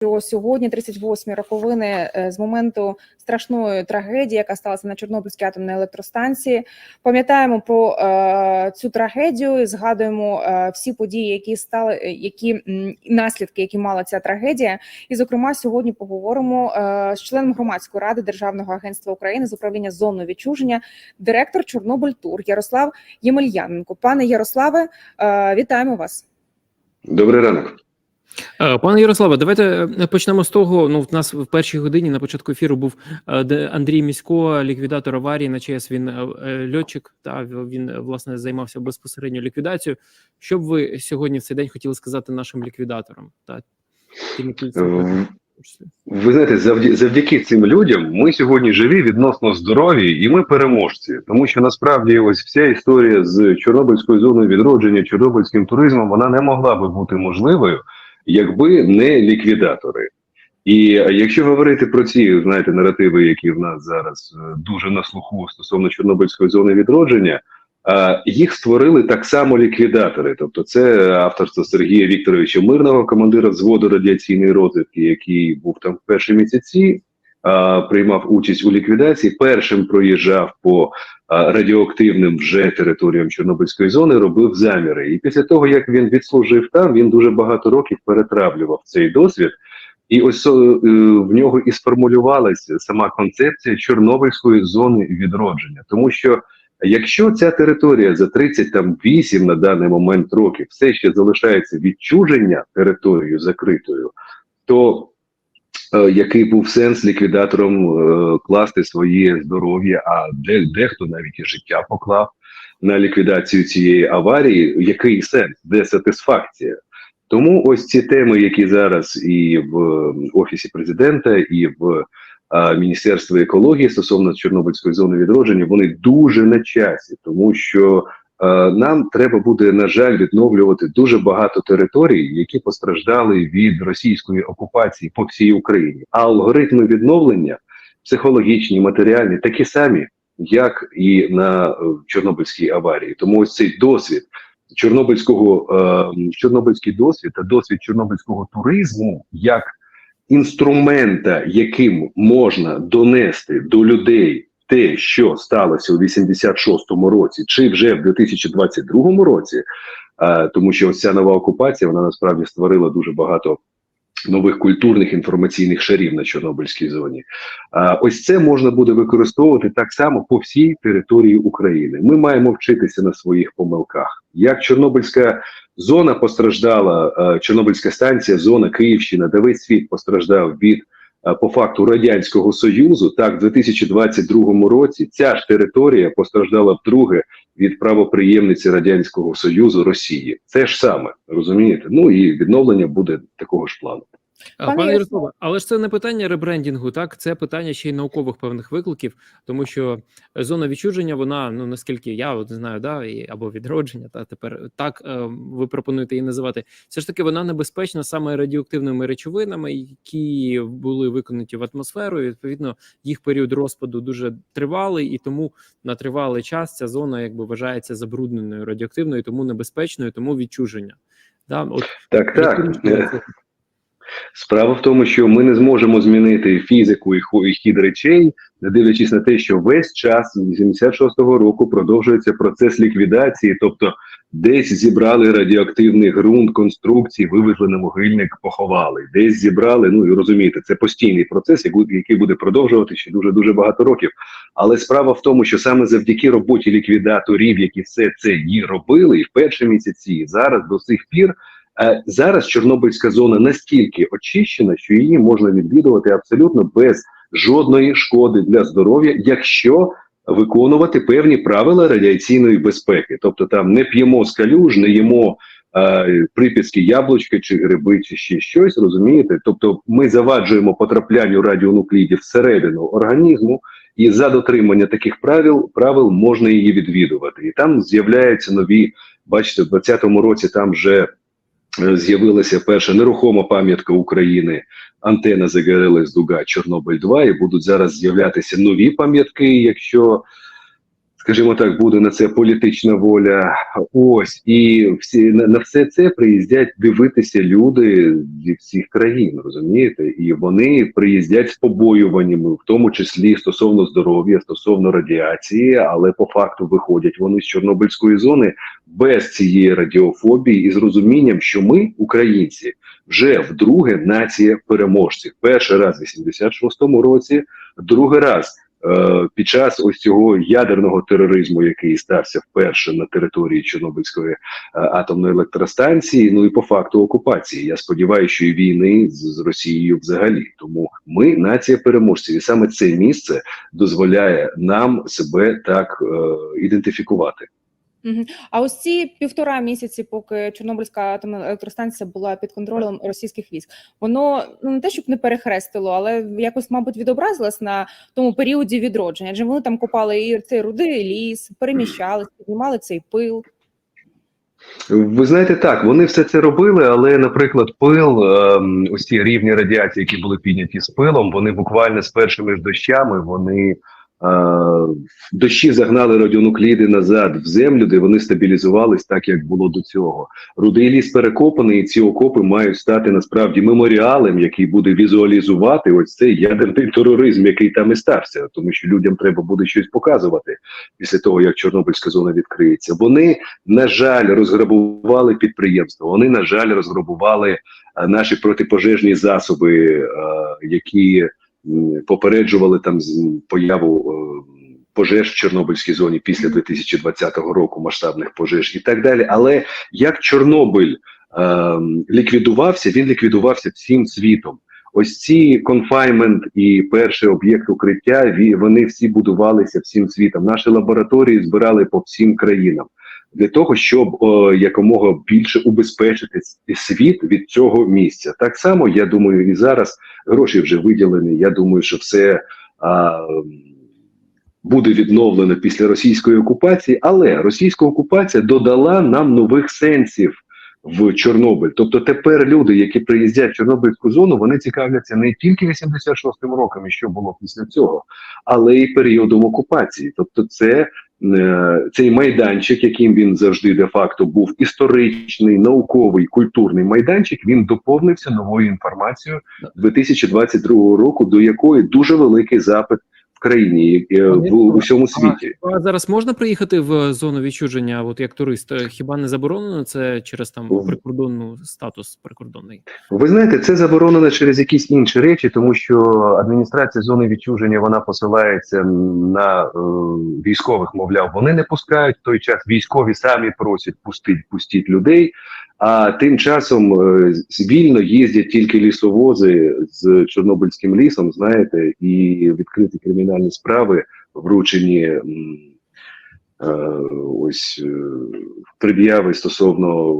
що сьогодні 38 роковини е, з моменту страшної трагедії, яка сталася на Чорнобильській атомній електростанції. Пам'ятаємо про е, цю трагедію, згадуємо е, всі події, які стали, е, які наслідки, які мала ця трагедія. І, зокрема, сьогодні поговоримо е, з членом громадської ради Державного агентства України з управління зоною відчуження, директор Чорнобиль Тур Ярослав Ємельяненко. Пане Ярославе, е, вітаємо вас. Добрий ранок. Е, Пане Ярославе, давайте е, почнемо з того. Ну, в нас в першій годині на початку ефіру був е, Андрій Місько, ліквідатор аварії на ЧАЕС. Він льотчик. Та він власне займався безпосередньо ліквідацією. Що б ви сьогодні в цей день хотіли сказати нашим ліквідаторам? Та тим, Е, числі? Ви знаєте, завдя- завдяки цим людям ми сьогодні живі, відносно здорові, і ми переможці. Тому що насправді ось вся історія з Чорнобильською зоною відродження, чорнобильським туризмом, вона не могла би бути можливою, якби не ліквідатори. І якщо говорити про ці знаєте наративи, які в нас зараз е, дуже на слуху стосовно Чорнобильської зони відродження, е, їх створили так само ліквідатори. Тобто, це авторство Сергія Вікторовича Мирного, командира взводу радіаційної розвідки, який був там в перші місяці, приймав участь у ліквідації. Першим проїжджав по е, радіоактивним вже територіям Чорнобильської зони, робив заміри. І після того, як він відслужив там, він дуже багато років перетравлював цей досвід. І ось е, в нього і сформулювалася сама концепція Чорнобильської зони відродження, тому що якщо ця територія за 38 на даний момент років все ще залишається відчуження територією закритою, то е, який був сенс ліквідатором е, класти своє здоров'я, а де, дехто навіть і життя поклав на ліквідацію цієї аварії, який сенс, де сатисфакція? Тому ось ці теми, які зараз і в е, офісі президента, і в е, Міністерстві екології стосовно Чорнобильської зони відродження, вони дуже на часі, тому що е, нам треба буде на жаль відновлювати дуже багато територій, які постраждали від російської окупації по всій Україні. А алгоритми відновлення психологічні, матеріальні, такі самі, як і на е, Чорнобильській аварії. Тому ось цей досвід чорнобильського е, чорнобильський досвід та досвід чорнобильського туризму як інструмента, яким можна донести до людей те, що сталося у 86-му році, чи вже в 2022 році, е, тому що ось ця нова окупація вона насправді створила дуже багато. Нових культурних інформаційних шарів на Чорнобильській зоні, а ось це можна буде використовувати так само по всій території України. Ми маємо вчитися на своїх помилках. Як Чорнобильська зона постраждала, е, Чорнобильська станція, зона Київщина, де весь світ постраждав від е, по факту радянського союзу. Так, в 2022 році ця ж територія постраждала вдруге від правоприємниці радянського союзу Росії. Це ж саме розумієте? Ну і відновлення буде такого ж плану. Пане Пане Ярославе. Ярославе, але ж це не питання ребрендінгу, так це питання ще й наукових певних викликів, тому що зона відчуження, вона ну наскільки я от знаю, да і або відродження, та тепер так е, ви пропонуєте її називати. Все ж таки, вона небезпечна саме радіоактивними речовинами, які були виконані в атмосферу. і, Відповідно, їх період розпаду дуже тривалий, і тому на тривалий час ця зона якби вважається забрудненою радіоактивною, тому небезпечною, тому відчуження. Да, от Так, так. Справа в тому, що ми не зможемо змінити фізику і хід речей, дивлячись на те, що весь час з 86-го року продовжується процес ліквідації, тобто десь зібрали радіоактивний ґрунт, конструкції, вивезли на могильник, поховали, десь зібрали. Ну і розумієте, це постійний процес, який буде продовжувати ще дуже дуже багато років. Але справа в тому, що саме завдяки роботі ліквідаторів, які все це і робили, і в перші місяці, і зараз до сих пір. Е, Зараз Чорнобильська зона настільки очищена, що її можна відвідувати абсолютно без жодної шкоди для здоров'я, якщо виконувати певні правила радіаційної безпеки. Тобто там не п'ємо з калюж, не їмо е, припіски яблучки чи гриби, чи ще щось, розумієте? Тобто ми заваджуємо потраплянню радіонуклідів всередину організму, і за дотримання таких правил правил можна її відвідувати. І там з'являються нові, бачите, в 2020 році там вже з'явилася перша нерухома пам'ятка України, антена ЗГРЛС Дуга Чорнобиль 2 і будуть зараз з'являтися нові пам'ятки, якщо скажімо так, буде на це політична воля. Ось і всі на, на все це приїздять дивитися люди зі всіх країн, розумієте? І вони приїздять з побоюваннями, в тому числі стосовно здоров'я, стосовно радіації, але по факту виходять вони з Чорнобильської зони без цієї радіофобії і з розумінням, що ми, українці, вже вдруге нація переможців. Перший раз в 86-му році, другий раз під час ось цього ядерного тероризму, який стався вперше на території Чорнобильської е, атомної електростанції. Ну і по факту окупації. Я сподіваюся, що і війни з Росією взагалі. Тому ми нація переможців, і саме це місце дозволяє нам себе так е, ідентифікувати. А ось ці півтора місяці, поки Чорнобильська атомна електростанція була під контролем російських військ, воно ну не те, щоб не перехрестило, але якось, мабуть, відобразилось на тому періоді відродження. Адже вони там копали і цей рудий ліс, переміщались, піднімали цей пил. Ви знаєте, так вони все це робили, але, наприклад, пил, ем, ось рівні радіації, які були підняті з пилом, вони буквально з першими ж дощами вони дощі загнали радіонукліди назад в землю, де вони стабілізувались так, як було до цього. Рудий ліс перекопаний, і ці окопи мають стати насправді меморіалем, який буде візуалізувати ось цей ядерний тероризм, який там і стався, тому що людям треба буде щось показувати після того, як Чорнобильська зона відкриється. Вони на жаль, розграбували підприємства. Вони, на жаль, розграбували наші протипожежні засоби, які попереджували там появу е, пожеж в Чорнобильській зоні після 2020 року, масштабних пожеж і так далі. Але як Чорнобиль е, ліквідувався, він ліквідувався всім світом. Ось ці конфаймент і перший об'єкт укриття вони всі будувалися всім світом. Наші лабораторії збирали по всім країнам для того, щоб о, якомога більше убезпечити світ від цього місця. Так само я думаю, і зараз гроші вже виділені. Я думаю, що все а, буде відновлено після російської окупації, але російська окупація додала нам нових сенсів. В Чорнобиль, тобто тепер люди, які приїздять в Чорнобильську зону, вони цікавляться не тільки 86-м роком, і що було після цього, але й періодом окупації. Тобто, це е, цей майданчик, яким він завжди де-факто був історичний, науковий, культурний майданчик, він доповнився новою інформацією 2022 року, до якої дуже великий запит країні в усьому світі. А зараз можна приїхати в зону відчуження, от як турист? Е, Хіба не заборонено це через там прикордонну статус прикордонний? Ви знаєте, це заборонено через якісь інші речі, тому що адміністрація зони відчуження вона посилається на е, військових, мовляв, вони не пускають в той час. Військові самі просять пустіть, пустіть людей. А тим часом е, вільно їздять тільки лісовози з Чорнобильським лісом, знаєте, і відкриті кримінальні справи, вручені ось е, пред'яви стосовно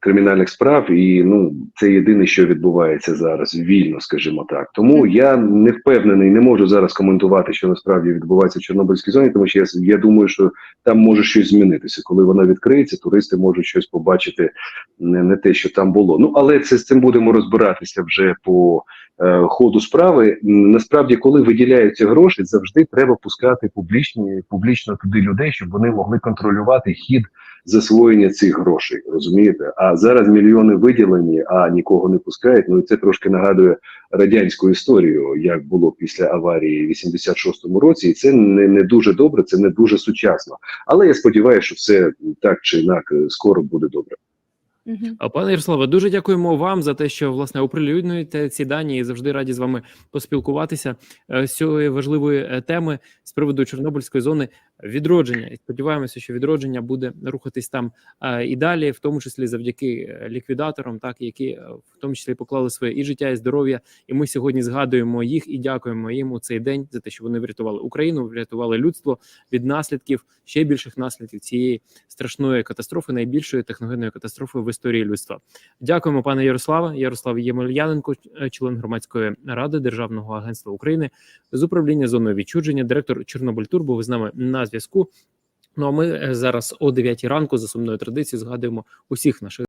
кримінальних справ, і ну це єдине, що відбувається зараз вільно, скажімо так. Тому я не впевнений, не можу зараз коментувати, що насправді відбувається в Чорнобильській зоні, тому що я, я думаю, що там може щось змінитися. Коли вона відкриється, туристи можуть щось побачити не, не те, що там було. Ну але це з цим будемо розбиратися вже по е, ходу справи. Насправді, коли виділяються гроші, завжди треба пускати публічні публічно туди людей, щоб вони могли контролювати хід засвоєння цих грошей. Розумієте? А зараз мільйони виділені, а нікого не пускають. Ну і це трошки нагадує радянську історію, як було після аварії в 86-му році, і це не, не дуже добре, це не дуже сучасно. Але я сподіваюся, що все так чи інак е, скоро буде добре. Пане Ярославе, дуже дякуємо вам за те, що власне оприлюднюєте ці дані і завжди раді з вами поспілкуватися е, з цієї важливої е, теми з приводу Чорнобильської зони відродження. І сподіваємося, що відродження буде рухатись там і далі, в тому числі завдяки е, ліквідаторам, так які е, в тому числі поклали своє і життя, і здоров'я. І ми сьогодні згадуємо їх і дякуємо їм у цей день за те, що вони врятували Україну, врятували людство від наслідків ще більших наслідків цієї страшної катастрофи, найбільшої техногенної катастрофи в історії людства. Дякуємо, пане Ярославе. Ярослав Ємельяненко, е, член громадської ради Державного агентства України з управління зоною відчудження, директор Чорнобильтур, був з нами на зв'язку. Ну а ми е, зараз о 9 ранку за сумною традицією згадуємо усіх наших.